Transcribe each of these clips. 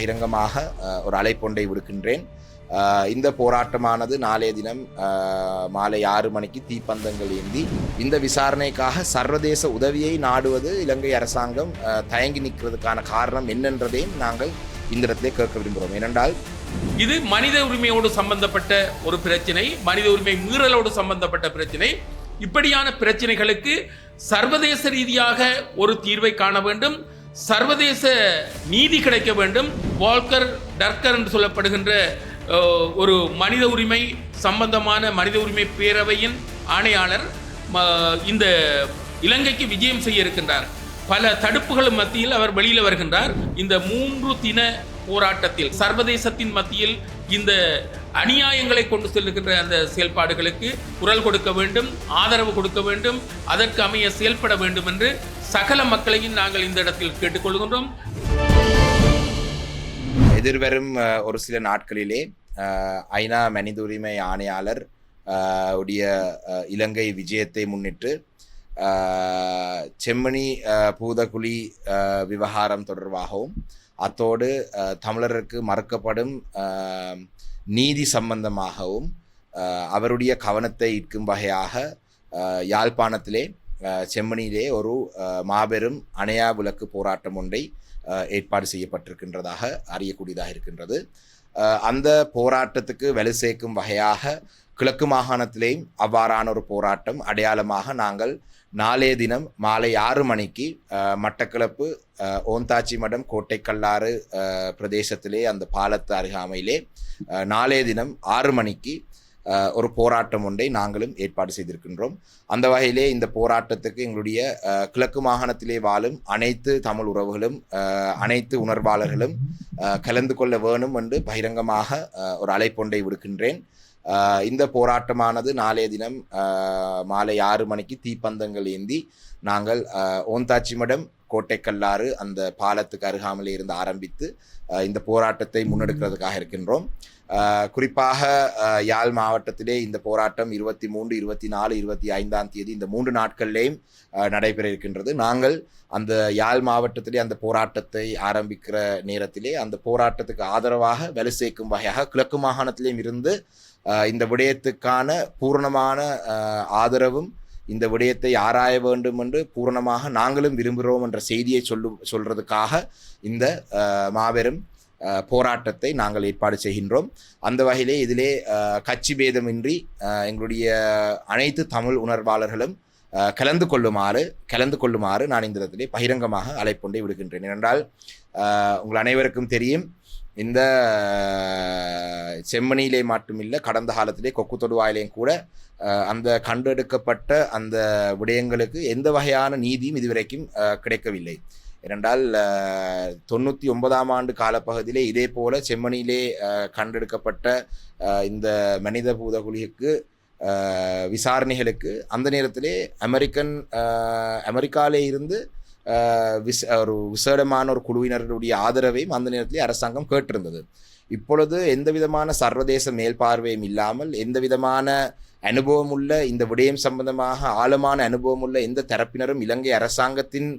பகிரங்கமாக ஒரு அழைப்பொன்றை விடுக்கின்றேன். இந்த போராட்டமானது நாளைய தினம் மாலை ஆறு மணிக்கு தீப்பந்தங்கள் ஏந்தி இந்த விசாரணைக்காக சர்வதேச உதவியை நாடுவது இலங்கை அரசாங்கம் தயங்கி நிற்கிறதுக்கான காரணம் என்னன்றதையும் நாங்கள் இந்த இடத்திலே கேட்க விரும்புகிறோம். ஏனென்றால் இது மனித உரிமையோடு சம்பந்தப்பட்ட ஒரு பிரச்சனை மனித உரிமை மீறலோடு சம்பந்தப்பட்ட பிரச்சனை. இப்படியான பிரச்சனைகளுக்கு சர்வதேச ரீதியாக ஒரு தீர்வை காண வேண்டும். சர்வதேச நீதி கிடைக்க வேண்டும். வால்கர் டர்கர் என்று சொல்லப்படுகின்ற ஒரு மனித உரிமை சம்பந்தமான மனித உரிமை பேரவையின் ஆணையாளர் ம- இந்த இலங்கைக்கு விஜயம் செய்ய இருக்கின்றார். பல தடுப்புகள் மத்தியில் அவர் வெளியில் வருகின்றார். இந்த மூன்று தின போராட்டத்தில் சர்வதேசத்தின் மத்தியில் இந்த அநியாயங்களை கொண்டு செல்லுகின்ற அந்த செயல்பாடுகளுக்கு குரல் கொடுக்க வேண்டும் ஆதரவு கொடுக்க வேண்டும் அதற்கு அமைய செயல்பட வேண்டும் என்று சகல மக்களையும் நாங்கள் இந்த இடத்தில் கேட்டுக்கொள்கின்றோம். எதிர்வரும் ஒரு சில நாட்களிலே ஐநா மனித உரிமை ஆணையாளர் உடைய இலங்கை விஜயத்தை முன்னிட்டு செம்மணி பூதகுழி விவகாரம் தொடர்பாகவும் அத்தோடு தமிழருக்கு மறுக்கப்படும் நீதி சம்பந்தமாகவும் அவருடைய கவனத்தை ஈர்க்கும் வகையாக யாழ்ப்பாணத்திலே செம்மணியிலே ஒரு மாபெரும் அணையா விளக்கு போராட்டம் ஒன்றை ஏற்பாடு செய்யப்பட்டிருக்கின்றதாக அறியக்கூடியதாக இருக்கின்றது. அந்த போராட்டத்துக்கு வலு சேர்க்கும் வகையாக கிழக்கு மாகாணத்திலேயும் அவ்வாறான ஒரு போராட்டம் அடையாளமாக நாங்கள் நாளைய தினம் மாலை ஆறு மணிக்கு மட்டக்களப்பு ஓந்தாச்சி மடம் கோட்டைக்கல்லாறு பிரதேசத்திலே அந்த பாலத்து அருகாமையிலே நாளே நாளைய தினம் ஆறு மணிக்கு ஒரு போராட்டம் ஒன்றை நாங்களும் ஏற்பாடு செய்திருக்கின்றோம். அந்த வகையிலே இந்த போராட்டத்துக்கு எங்களுடைய கிழக்கு மாகாணத்திலே வாழும் அனைத்து தமிழ் உறவுகளும் அனைத்து உணர்வாளர்களும் கலந்து கொள்ள வேணும் என்று பகிரங்கமாக ஒரு அழைப்பொன்றை விடுக்கின்றேன். இந்த போராட்டமானது நாளைய தினம் மாலை ஆறு மணிக்கு தீப்பந்தங்கள் ஏந்தி நாங்கள் ஓந்தாச்சி மடம் கோட்டைக்கல்லாறு அந்த பாலத்துக்கு அருகாமலே இருந்து ஆரம்பித்து இந்த போராட்டத்தை முன்னெடுக்கிறதுக்காக இருக்கின்றோம். குறிப்பாக யாழ் மாவட்டத்திலே இந்த போராட்டம் இருபத்தி மூன்று இருபத்தி நாலு இருபத்தி ஐந்தாம் தேதி இந்த மூன்று நாட்கள்லேயும் நடைபெற இருக்கின்றது. நாங்கள் அந்த யாழ் மாவட்டத்திலே அந்த போராட்டத்தை ஆரம்பிக்கிற நேரத்திலே அந்த போராட்டத்துக்கு ஆதரவாக வலு சேர்க்கும் வகையாக கிழக்கு மாகாணத்திலேயும் இருந்து இந்த விடயத்துக்கான பூர்ணமான ஆதரவும் இந்த விடயத்தை ஆராய வேண்டும் என்று பூரணமாக நாங்களும் விரும்புகிறோம் என்ற செய்தியை சொல்லு சொல்றதுக்காக இந்த மாபெரும் போராட்டத்தை நாங்கள் ஏற்பாடு செய்கின்றோம். அந்த வகையிலே இதிலே கட்சி பேதமின்றி எங்களுடைய அனைத்து தமிழ் உணர்வாளர்களும் கலந்து கொள்ளுமாறு கலந்து கொள்ளுமாறு நான் இந்த இடத்திலே பகிரங்கமாக அழைப்பொன்றை விடுகின்றேன் ஏனென்றால் உங்கள் அனைவருக்கும் தெரியும் இந்த செம்மணியிலே மட்டுமில்லை கடந்த காலத்திலே கொக்கு தொடுவாயிலையும் கூட அந்த கண்டெடுக்கப்பட்ட அந்த விடயங்களுக்கு எந்த வகையான நீதியும் இதுவரைக்கும் கிடைக்கவில்லை. ஏனென்றால் தொண்ணூற்றி ஒன்பதாம் ஆண்டு காலப்பகுதியிலே இதே போல செம்மணியிலே கண்டெடுக்கப்பட்ட இந்த மனித பூதகுழிக்கு விசாரணைகளுக்கு அந்த நேரத்திலே அமெரிக்கன் அமெரிக்காவிலே இருந்து விச ஒரு விசேடமான ஒரு குழுவினருடைய ஆதரவையும் அந்த நேரத்திலே அரசாங்கம் கேட்டிருந்தது. இப்பொழுது எந்த விதமான சர்வதேச மேல்பார்வையும் இல்லாமல் எந்த விதமான அனுபவம் உள்ள இந்த விடயம் சம்பந்தமாக ஆழமான அனுபவம் உள்ள எந்த தரப்பினரும் இலங்கை அரசாங்கத்தின்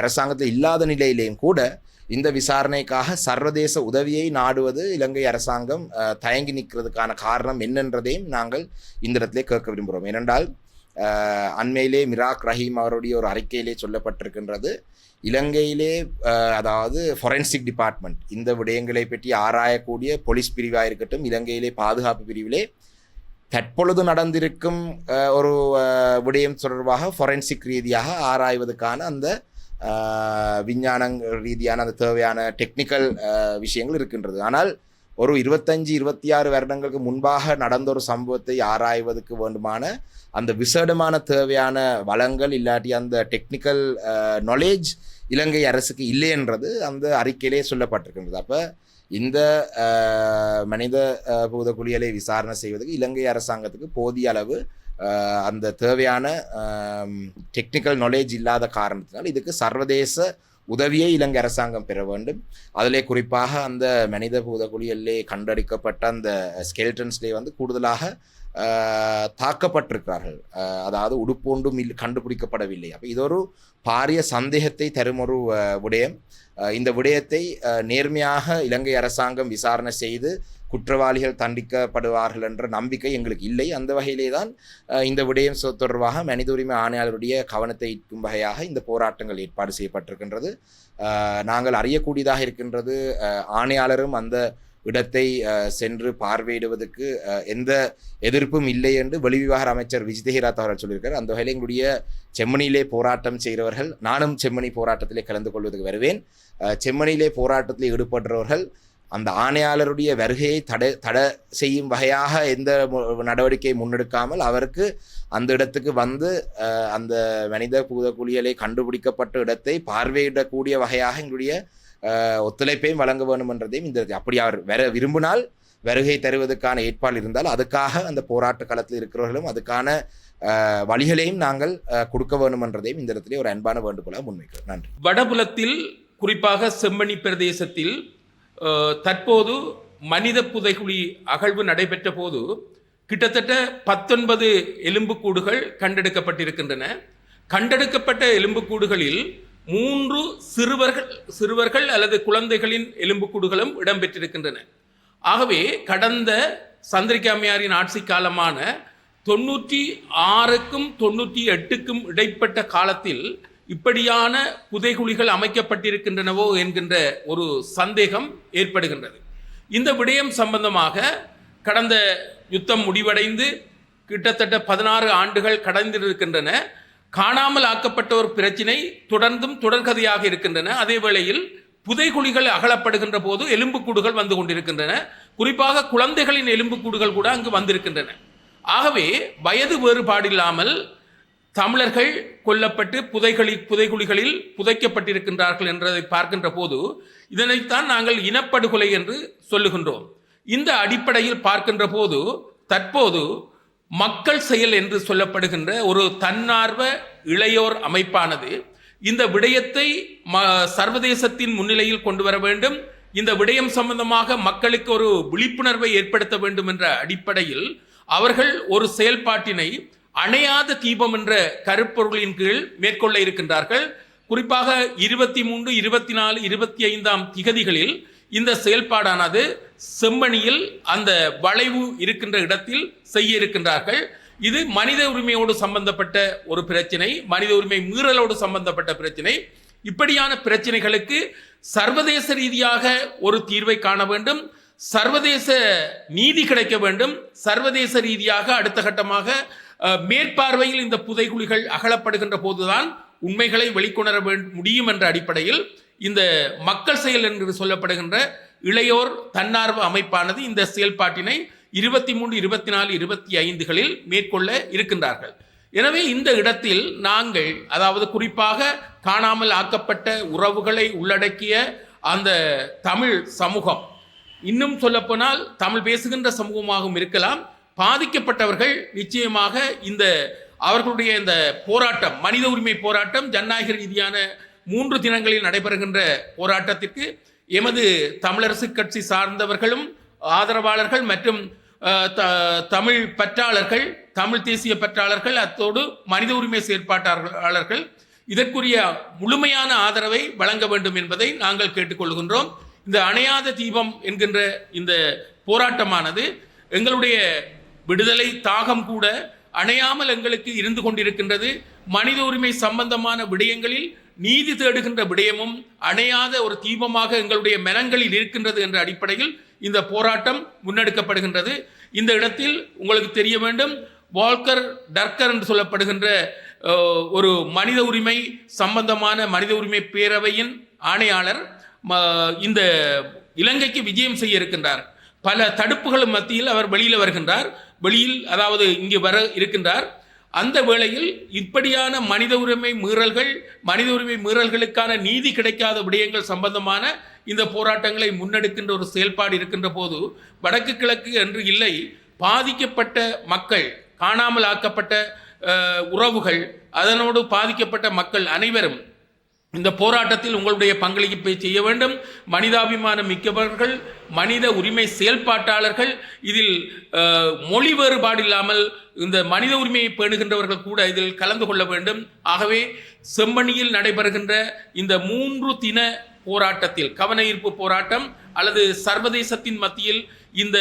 அரசாங்கத்தில் இல்லாத நிலையிலேயும் கூட இந்த விசாரணைக்காக சர்வதேச உதவியை நாடுவது இலங்கை அரசாங்கம் தயங்கி நிற்கிறதுக்கான காரணம் என்னன்றதையும் நாங்கள் இந்த இடத்திலே கேட்க விரும்புகிறோம். ஏனென்றால் அண்மையிலே மிராக் ரஹீம் அவருடைய ஒரு அறிக்கையிலே சொல்லப்பட்டிருக்கின்றது. இலங்கையிலே அதாவது ஃபொரென்சிக் டிபார்ட்மெண்ட் இந்த விடயங்களை பற்றி ஆராயக்கூடிய போலீஸ் பிரிவாக இருக்கட்டும் இலங்கையிலே பாதுகாப்பு பிரிவிலே தற்பொழுது நடந்திருக்கும் ஒரு விடயம் தொடர்பாக ஃபொரன்சிக் ரீதியாக ஆராய்வதற்கான அந்த விஞ்ஞான ரீதியான அந்த தேவையான டெக்னிக்கல் விஷயங்கள் இருக்கின்றது. ஆனால் ஒரு இருபத்தஞ்சு இருபத்தி ஆறு வருடங்களுக்கு முன்பாக நடந்த ஒரு சம்பவத்தை ஆராய்வதற்கு வேண்டுமான அந்த விசேடமான தேவையான வளங்கள் இல்லாட்டி அந்த டெக்னிக்கல் நாலேஜ் இலங்கை அரசுக்கு இல்லைன்றது அந்த அறிக்கையிலே சொல்லப்பட்டிருக்கின்றது. அப்போ இந்த மனித பூத குளியலை விசாரணை செய்வதற்கு இலங்கை அரசாங்கத்துக்கு போதிய அளவு அந்த தேவையான டெக்னிக்கல் நாலேஜ் இல்லாத காரணத்தினால் இதுக்கு சர்வதேச உதவியை இலங்கை அரசாங்கம் பெற வேண்டும். அதிலே குறிப்பாக அந்த மனித பூதகுழியிலே கண்டடிக்கப்பட்ட அந்த ஸ்கெல்டன்ஸ்லே வந்து கூடுதலாக தாக்கப்பட்டிருக்கிறார்கள். அதாவது உடுப்பொன்றும் இல் கண்டுபிடிக்கப்படவில்லை. அப்போ இது ஒரு பாரிய சந்தேகத்தை தரும் ஒரு விடயம். இந்த விடயத்தை நேர்மையாக இலங்கை அரசாங்கம் விசாரணை செய்து குற்றவாளிகள் தண்டிக்கப்படுவார்கள் என்ற நம்பிக்கை எங்களுக்கு இல்லை. அந்த வகையிலே தான் இந்த விடயம் சொ- தொடர்பாக மனித உரிமை ஆணையாளருடைய கவனத்தை ஈர்க்கும் வகையாக இந்த போராட்டங்கள் ஏற்பாடு செய்யப்பட்டிருக்கின்றது. நாங்கள் அறியக்கூடியதாக இருக்கின்றது ஆணையாளரும் அந்த இடத்தை சென்று பார்வையிடுவதற்கு எந்த எதிர்ப்பும் இல்லை என்று வெளிவிவகார அமைச்சர் விஜிதஹிராத் அவர்கள் சொல்லியிருக்கார் அந்த வகையில் எங்களுடைய செம்மணியிலே போராட்டம் செய்கிறவர்கள் நானும் செம்மணி போராட்டத்திலே கலந்து கொள்வதற்கு வருவேன். செம்மணியிலே போராட்டத்தில் ஈடுபடுறவர்கள் அந்த ஆணையாளருடைய வருகையை தடை தடை செய்யும் வகையாக எந்த நடவடிக்கையை முன்னெடுக்காமல் அவருக்கு அந்த இடத்துக்கு வந்து அந்த மனித பூத குளியலை கண்டுபிடிக்கப்பட்ட இடத்தை பார்வையிடக்கூடிய வகையாக எங்களுடைய ஒத்துழைப்பையும் வழங்க வேண்டும் என்றதையும் இந்த அப்படி அவர் வர விரும்பினால் வருகை தருவதற்கான ஏற்பாடு இருந்தால் அதுக்காக அந்த போராட்ட களத்தில் இருக்கிறவர்களும் அதுக்கான வழிகளையும் நாங்கள் கொடுக்க வேண்டும் என்றதையும் இந்த இடத்துல ஒரு அன்பான வேண்டுகோளாக முன்வைக்கிறோம். நன்றி. வடபுலத்தில் குறிப்பாக செம்மணி பிரதேசத்தில் தற்போது மனித புதைகுழி அகழ்வு நடைபெற்ற போது கிட்டத்தட்ட பத்தொன்பது எலும்புக்கூடுகள் கண்டெடுக்கப்பட்டிருக்கின்றன. கண்டெடுக்கப்பட்ட எலும்புக்கூடுகளில் மூன்று சிறுவர்கள் சிறுவர்கள் அல்லது குழந்தைகளின் எலும்புக்கூடுகளும் இடம்பெற்றிருக்கின்றன. ஆகவே கடந்த சந்திரிகாமியாரின் ஆட்சி காலமான தொண்ணூற்றி ஆறுக்கும் தொண்ணூற்றி எட்டுக்கும் இடைப்பட்ட காலத்தில் இப்படியான புதைகுழிகள் அமைக்கப்பட்டிருக்கின்றனவோ என்கின்ற ஒரு சந்தேகம் ஏற்படுகின்றது. இந்த விடயம் சம்பந்தமாக கடந்த யுத்தம் முடிவடைந்து கிட்டத்தட்ட பதினாறு ஆண்டுகள் கடந்திருக்கின்றன. காணாமல் ஆக்கப்பட்ட ஒரு பிரச்சினை தொடர்ந்தும் தொடர்கதையாக இருக்கின்றன. அதே வேளையில் புதைகுழிகள் அகலப்படுகின்ற போது எலும்புக்கூடுகள் வந்து கொண்டிருக்கின்றன. குறிப்பாக குழந்தைகளின் எலும்புக்கூடுகள் கூட அங்கு வந்திருக்கின்றன. ஆகவே வயது வேறுபாடில்லாமல் தமிழர்கள் கொல்லப்பட்டு புதைகளி புதைகுழிகளில் புதைக்கப்பட்டிருக்கின்றார்கள் என்றதை பார்க்கின்ற போது இதனைத்தான் நாங்கள் இனப்படுகொலை என்று சொல்லுகின்றோம். இந்த அடிப்படையில் பார்க்கின்ற போது தற்போது மக்கள் செயல் என்று சொல்லப்படுகின்ற ஒரு தன்னார்வ இளையோர் அமைப்பானது இந்த விடயத்தை ம சர்வதேசத்தின் முன்னிலையில் கொண்டு வர வேண்டும். இந்த விடயம் சம்பந்தமாக மக்களுக்கு ஒரு விழிப்புணர்வை ஏற்படுத்த வேண்டும் என்ற அடிப்படையில் அவர்கள் ஒரு செயல்பாட்டினை அணையாத தீபம் என்ற கருப்பொருளின் கீழ் மேற்கொள்ள இருக்கின்றார்கள். குறிப்பாக இருபத்தி மூன்று இருபத்தி நாலு இருபத்தி ஐந்தாம் திகதிகளில் இந்த செயல்பாடானது செம்மணியில் அந்த வளைவு இருக்கின்ற இடத்தில் செய்ய இருக்கின்றார்கள். இது மனித உரிமையோடு சம்பந்தப்பட்ட ஒரு பிரச்சனை மனித உரிமை மீறலோடு சம்பந்தப்பட்ட பிரச்சனை. இப்படியான பிரச்சனைகளுக்கு சர்வதேச ரீதியாக ஒரு தீர்வை காண வேண்டும். சர்வதேச நீதி கிடைக்க வேண்டும். சர்வதேச ரீதியாக அடுத்த கட்டமாக மேற்பார்வையில் இந்த புதைகுழிகள் அகலப்படுகின்ற போதுதான் உண்மைகளை வெளிக்கொணர முடியும் என்ற அடிப்படையில் இந்த மக்கள் செயல் என்று சொல்லப்படுகின்ற இளையோர் தன்னார்வ அமைப்பானது இந்த செயல்பாட்டினை இருபத்தி மூன்று இருபத்தி நாலு இருபத்தி ஐந்துகளில் மேற்கொள்ள இருக்கின்றார்கள். எனவே இந்த இடத்தில் நாங்கள் அதாவது குறிப்பாக காணாமல் ஆக்கப்பட்ட உறவுகளை உள்ளடக்கிய அந்த தமிழ் சமூகம் இன்னும் சொல்லப்போனால் தமிழ் பேசுகின்ற சமூகமாகவும் இருக்கலாம் பாதிக்கப்பட்டவர்கள் நிச்சயமாக இந்த அவர்களுடைய இந்த போராட்டம் மனித உரிமை போராட்டம் ஜனநாயக ரீதியான மூன்று தினங்களில் நடைபெறுகின்ற போராட்டத்திற்கு எமது தமிழரசு கட்சி சார்ந்தவர்களும் ஆதரவாளர்கள் மற்றும் த- தமிழ் பற்றாளர்கள் தமிழ் தேசிய பற்றாளர்கள் அத்தோடு மனித உரிமை செயற்பாட்டாளர்கள் இதற்குரிய முழுமையான ஆதரவை வழங்க வேண்டும் என்பதை நாங்கள் கேட்டுக்கொள்கின்றோம். இந்த அணையாத தீபம் என்கின்ற இந்த போராட்டமானது எங்களுடைய விடுதலை தாகம் கூட அணையாமல் எங்களுக்கு இருந்து கொண்டிருக்கின்றது. மனித உரிமை சம்பந்தமான விடயங்களில் நீதி தேடுகின்ற விடயமும் அணையாத ஒரு தீபமாக எங்களுடைய மனங்களில் இருக்கின்றது என்ற அடிப்படையில் இந்த போராட்டம் முன்னெடுக்கப்படுகின்றது. இந்த இடத்தில் உங்களுக்கு தெரிய வேண்டும் வால்கர் டர்கர் என்று சொல்லப்படுகின்ற ஒரு மனித உரிமை சம்பந்தமான மனித உரிமை பேரவையின் ஆணையாளர் ம- இந்த இலங்கைக்கு விஜயம் செய்ய இருக்கின்றார். பல தடுப்புகளும் மத்தியில் அவர் வெளியில் வருகின்றார். வெளியில் அதாவது இங்கே வர இருக்கின்றார். அந்த வேளையில் இப்படியான மனித உரிமை மீறல்கள் மனித உரிமை மீறல்களுக்கான நீதி கிடைக்காத விடயங்கள் சம்பந்தமான இந்த போராட்டங்களை முன்னெடுக்கின்ற ஒரு செயல்பாடு இருக்கின்ற போது வடக்கு கிழக்கு என்று இல்லை பாதிக்கப்பட்ட மக்கள் காணாமல் ஆக்கப்பட்ட உறவுகள் அதனோடு பாதிக்கப்பட்ட மக்கள் அனைவரும் இந்த போராட்டத்தில் உங்களுடைய பங்களிப்பை செய்ய வேண்டும். மனிதாபிமானம் மிக்கவர்கள் மனித உரிமை செயல்பாட்டாளர்கள் இதில் மொழி வேறுபாடு இல்லாமல் இந்த மனித உரிமையை பேணுகின்றவர்கள் கூட இதில் கலந்து கொள்ள வேண்டும். ஆகவே செம்மணியில் நடைபெறுகின்ற இந்த மூன்று தின போராட்டத்தில் கவன ஈர்ப்பு போராட்டம் அல்லது சர்வதேசத்தின் மத்தியில் இந்த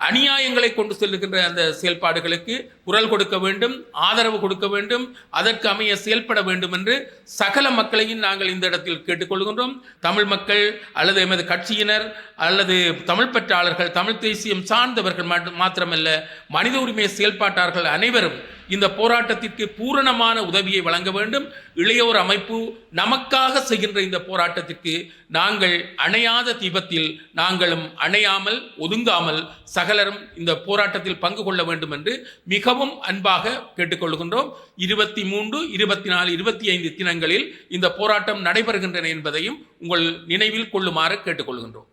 அநியாயங்களை கொண்டு செல்லுகின்ற அந்த செயல்பாடுகளுக்கு குரல் கொடுக்க வேண்டும் ஆதரவு கொடுக்க வேண்டும் அதற்கு அமைய செயல்பட வேண்டும் என்று சகல மக்களையும் நாங்கள் இந்த இடத்தில் கேட்டுக்கொள்கின்றோம். தமிழ் மக்கள் அல்லது எமது கட்சியினர் அல்லது தமிழ் பற்றாளர்கள் தமிழ் தேசியம் சார்ந்தவர்கள் மட்டும் மாத்திரமல்ல மனித உரிமை செயல்பாட்டார்கள் அனைவரும் இந்த போராட்டத்திற்கு பூரணமான உதவியை வழங்க வேண்டும். இளையோர் அமைப்பு நமக்காக செய்கின்ற இந்த போராட்டத்திற்கு நாங்கள் அணையாத தீபத்தில் நாங்களும் அணையாமல் ஒதுங்காமல் சகலரும் இந்த போராட்டத்தில் பங்கு கொள்ள வேண்டும் என்று மிகவும் அன்பாக கேட்டுக்கொள்கின்றோம். இருபத்தி மூன்று இருபத்தி நாலு இருபத்தி ஐந்து தினங்களில் இந்த போராட்டம் நடைபெறுகின்றன என்பதையும் உங்கள் நினைவில் கொள்ளுமாறு கேட்டுக்கொள்கின்றோம்.